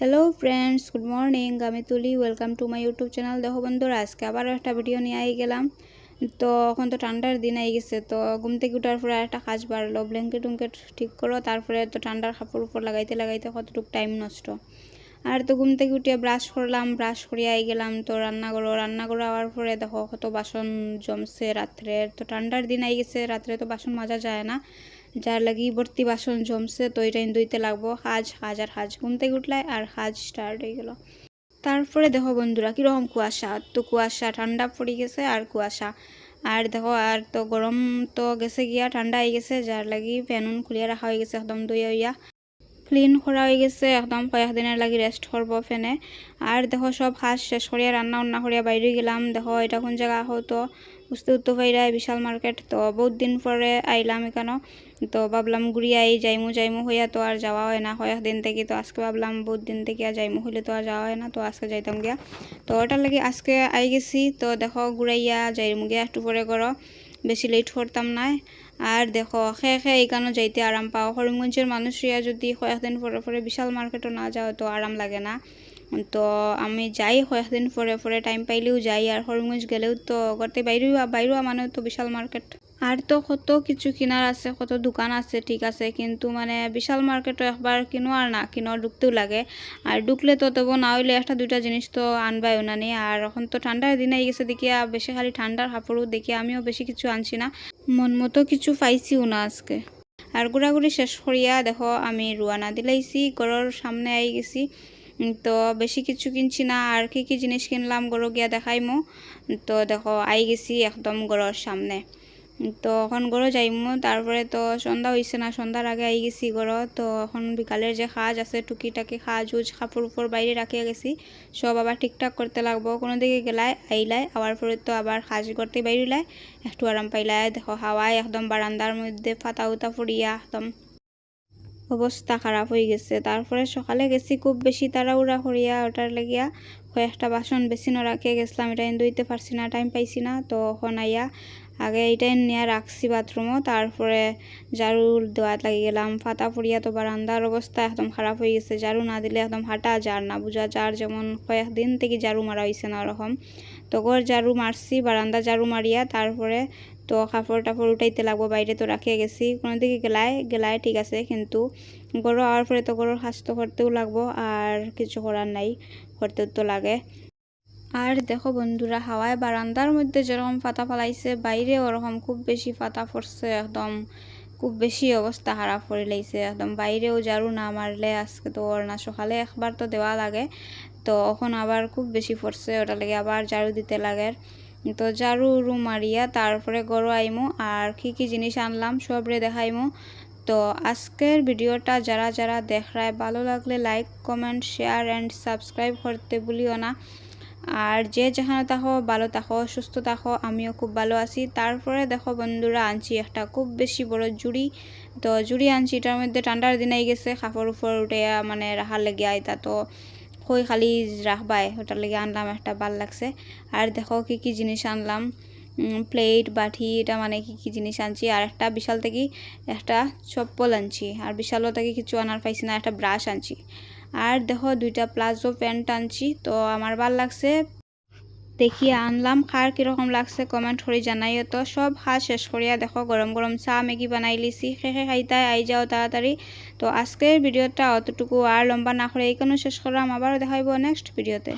Hello friends good morning আমি Tuli. Welcome to my YouTube channel দেখো বন্ধুরা, আজকে আবারও একটা ভিডিও নিয়ে আই গেলাম। তো এখন তো ঠান্ডার দিন আই গেছে, তো ঘুম থেকে উঠার পরে একটা কাজ বাড়লো ব্ল্যাঙ্কেট উঙ্কেট ঠিক করো, তারপরে তো ঠান্ডার কাপড় উপর লাগাইতে লাগাইতে কতটুকু টাইম নষ্ট। আর তো ঘুম থেকে উঠিয়ে ব্রাশ করলাম ব্রাশ করিয়ে আই গেলাম। তো রান্না করো, রান্না করে আওয়ার পরে দেখো কত বাসন জমছে রাত্রে। তো ঠান্ডার দিন আই গেছে, রাত্রে তো বাসন মাজা যায় না। যার লাগি ভর্তি বাসন জমছে, তো এটা ধুইতে লাগবো। হাজ, হাজার হাজ ঘুম থেকে উঠলাই আর হাজ স্টার্ট হয়ে গেল। তারপরে দেখো বন্ধুরা, কীরকম কুয়াশা। তো কুয়াশা, ঠান্ডা পড়ে গেছে আর কুয়াশা। আর দেখো, আর তো গরম তো গেছে গিয়া, ঠান্ডা হয়ে গেছে, যার লাগি ফ্যানুন খুলিয়া রাখা হয়ে গেছে, একদম দুই হইয়া। ক্লিন করা হয়ে গেছে, একদম কয়েক দিনের লাগি রেস্ট করব ফেনে। আর দেখো সব হাঁস শেষ করিয়া রান্না উন্না করিয়া বাইরে গেলাম। দেখো এটা কোন জায়গা হতো বুঝতে উঠতে পাইরাই বিশাল মার্কেট তো, বহুত দিন পরে আইলাম এখানে তো ভাবলাম ঘুরিয়ে আই যাইমু যাইমু হইয়া তো আর যাওয়া হয় না। কয়েক দিন থেকে তো, আজকে ভাবলাম বহুত দিন থেকে আর যাইমু হইলে তো আর যাওয়া হয় না, তো আজকে যাইতাম গিয়া। তো ওটার লাগে আজকে আই গেছি, তো দেখো ঘুরাইয়া যাইমু গিয়া একটু পরে করো বেশি লেট করতাম না আর দেখো খে খে এইখানে যাইতে আরাম পাও। হরিমগঞ্জের মানুষরা যদি কয়েকদিন পরে পরে বিশাল মার্কেটও না যাও তো আরাম লাগে না। তো আমি যাই কয়েকদিন পরে পরে টাইম পাইলেও যাই। আর হরিমগঞ্জ গেলেও তো করতে বাইরেও বাইরেও মানে তো বিশাল মার্কেট আর তো কত কিছু কিনার আছে, কত দোকান আছে, ঠিক আছে, কিন্তু মানে বিশাল মার্কেটও একবার কিনো আর না কিনো, ঢুকতেও লাগে। আর ঢুকলে তো তবু না হইলে একটা দুইটা জিনিস তো আনবাই উনানি আর এখন তো ঠান্ডার দিন আই গেছে দেখিয়া, বেশি খালি ঠান্ডার কাপড়ও দেখি আমিও বেশি কিছু আনছি না। মন মতো কিছু পাইছিও না আজকে। আর ঘোরাঘুরি শেষ করিয়া দেখো, আমি রুয়ানা দিলাইছি, ঘরের সামনে আই গেছি। তো বেশি কিছু কিনছি না। আর কি কি জিনিস কিনলাম গরো গিয়া দেখাইমো। তো দেখো, আই গেছি একদম গরোর সামনে। তো এখন গড়ো যাইমু তারপরে তো সন্ধ্যা হয়েছে না সন্ধ্যার আগে আই গেছি গড়ো তো এখন বিকালের যে কাজ আছে, টুকিটাকি কাজ উজ কাপড় উপর বাইরে রাখিয়া গেছি। সব আবার ঠিকঠাক করতে লাগবো। কোনো দিকে গেলাই আইলাই আবার পরে তো আবার কাজ করতে বাইরিলাই একটু আরাম পাইলাই দেখো হাওয়ায় একদম বারান্দার মধ্যে ফাতা উতা ফুরিয়া একদম অবস্থা খারাপ হয়ে গেছে। তারপরে সকালে গেছি খুব বেশি তাড়াহুড়া করিয়া ওটার লাগিয়া কয়েকটা বাসন বেশি নরাকে গেছিলাম। এটা ধুইতে পারছি না টাইম পাইছি না। তো এখন আইয়া আগে এইটাই নিয়ে রাখছি বাথরুমও। তারপরে ঝাড়ু দেওয়াত লাগি গেলাম। ফাতা ফুরিয়া তো বারান্দার অবস্থা, একদম খারাপ হয়ে গেছে। ঝাড়ু না দিলে একদম হাঁটা যার না। বুঝা যার যেমন কয়েকদিন থেকে ঝাড়ু মারা হয়েছে না ওরকম তো ঘর ঝাড়ু মারছি, বারান্দা ঝাড়ু মারিয়া তারপরে তো কাপড় টাপড় উঠাইতে লাগবো, বাইরে তো রাখিয়ে গেছি। কোনো দিকে গেলায় গেলায় ঠিক আছে, কিন্তু গরু আওয়ার পরে তো গরুর স্বাস্থ্য করতেও লাগবো, আর কিছু করার নাই, করতেও তো লাগে। আর দেখো বন্ধুরা, হাওয়ায় বারান্দার মধ্যে যেরকম পাতা ফালাইছে, বাইরে ওরকম খুব বেশি পাতা পড়ছে, একদম খুব বেশি অবস্থা খারাপ করে লাইছে, একদম বাইরেও ঝাড়ু না মারলে আজকে তো ওর না সকালে একবার তো দেওয়া লাগে, তো এখন আবার খুব বেশি পড়ছে, ওটা লাগে আবার ঝাড়ু দিতে লাগে। তো ঝাড়ু উড়ু মারিয়া তারপরে গরু আইমু, আর কি কি জিনিস আনলাম সবরে দেখাইমু। তো আজকের ভিডিওটা যারা যারা দেখায় ভালো লাগলে like comment share and subscribe করতে ভুলিও না। আর যে যেখানে থাকো ভালো থাকো সুস্থ থাকো আমিও খুব ভালো আছি। তারপরে দেখো বন্ধুরা, আনছি একটা খুব বেশি বড় জুড়ি। তো জুড়ি আনছি, এটার মধ্যে ঠান্ডার দিনাই গেছে, কাপড় উপর উঠে মানে রাখার লেগে আইতা তো কই খালি রাখবাই, ওটার লেগে আনলাম, একটা ভালো লাগছে। আর দেখো কি কি জিনিস আনলাম প্লেট বাটি, এটা মানে কি কি জিনিস আনছি। আর একটা বিশাল থেকে একটা চপ্পল আনছি, আর বিশালও থেকে কিছু আনার পাইছি না, একটা ব্রাশ আনছি। আর দেখো দুইটা প্লাজো প্যান্ট আনছি, তো আমার ভালো লাগছে। দেখিয়ে আনলাম, খার কীরকম লাগছে কমেন্ট করে জানাইও তো। সব খাওয়া শেষ করিয়া দেখো, গরম গরম চা, ম্যাগি বানাই লিছি। শেষে খাইতাই আই যাও তাড়াতাড়ি। তো আজকের ভিডিওটা অতটুকু আর লম্বা না করে এইখানেও শেষ করলাম। আবারও দেখাইব নেক্সট ভিডিওতে।